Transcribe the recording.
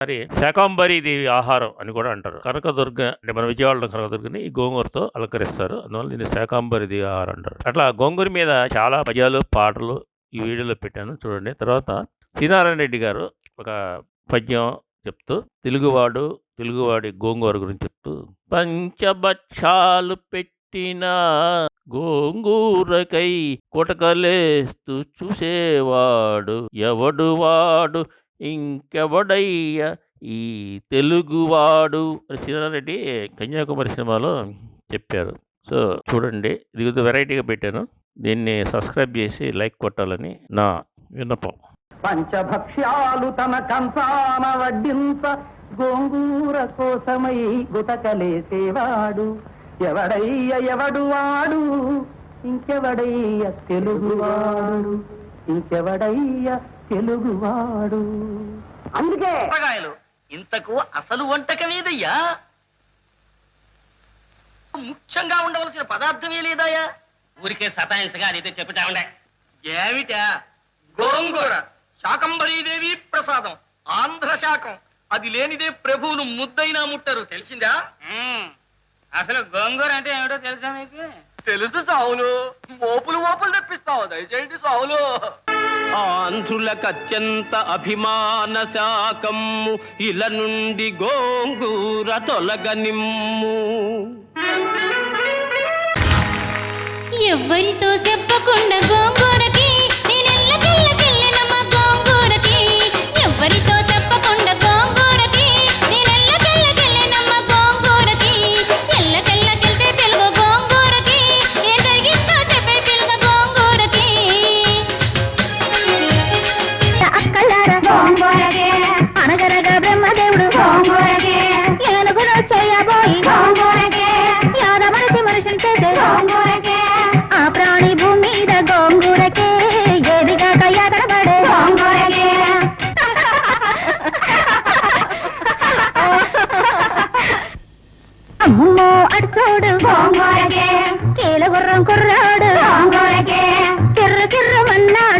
మరి శాకాంబరి దేవి ఆహారం అని కూడా అంటారు. కనకదుర్గ అంటే మన విజయవాడలో కనకదుర్గని ఈ గోంగూరతో అలంకరిస్తారు. అందువల్ల దీన్ని శాకాంబరి దేవి ఆహారం అంటారు. అట్లా గోంగూర మీద చాలా పద్యాలు పాటలు ఈ వీడియోలో పెట్టాను చూడండి. తర్వాత సీనారాయణ రెడ్డి గారు ఒక పద్యం చెప్తూ తెలుగువాడు తెలుగువాడి గోంగూర గురించి చెప్తూ పంచభక్షాలు పెట్టిన గోంగూరకై కొటకలేస్తూ చూసేవాడు. ఎవడు వాడు ఇంకెవడయ్య ఈ తెలుగువాడు అని కన్యాకుమారి సినిమాలో చెప్పారు. సో చూడండి. ఇది వెరైటీగా పెట్టాను. దీన్ని సబ్స్క్రైబ్ చేసి లైక్ కొట్టాలని నా విన్నపం. పంచభక్ష్యాలు తన కంసాన వడ్డించ గోంగూర కోసమై గుటకలేసేవాడు ఎవడయ్య ఎవడు వాడు? ఇంకెవడయ్య తెలుగువాడు? ఇంకెవడయ్య తెలుగువాడు. అందుకే కూరగాయలు ఇంతకు అసలు వంటకమేదయ్యా? ముఖ్యంగా ఉండవలసిన పదార్థమే లేదాయా ఊరికే సతాయించగా అదైతే చెప్పుతా ఉండే ఏమిటా? గోంగూర శాకంబరీదేవి ప్రసాదం ఆంధ్ర శాకం. అది లేనిదే ప్రభువులు ముద్దైనా ముట్టరు. తెలిసిందా? అసలు గోంగూర అంటే ఏమిటో తెలుసా మీకు? తెలుసు సావులు. మోపులు మోపులు తెప్పిస్తావు. దయచేయండి సావులు. ఆంధ్రులకత్యంత అభిమాన శాకమ్ము ఇల నుండి గోంగూర తొలగనిమ్ము. ఎవ్వరితో చెప్పకుండా గోంగూర అమ్మో అడుకోడు కేల గుర్రం కుర్రాడు కిర్ర కిర్రమన్నాడు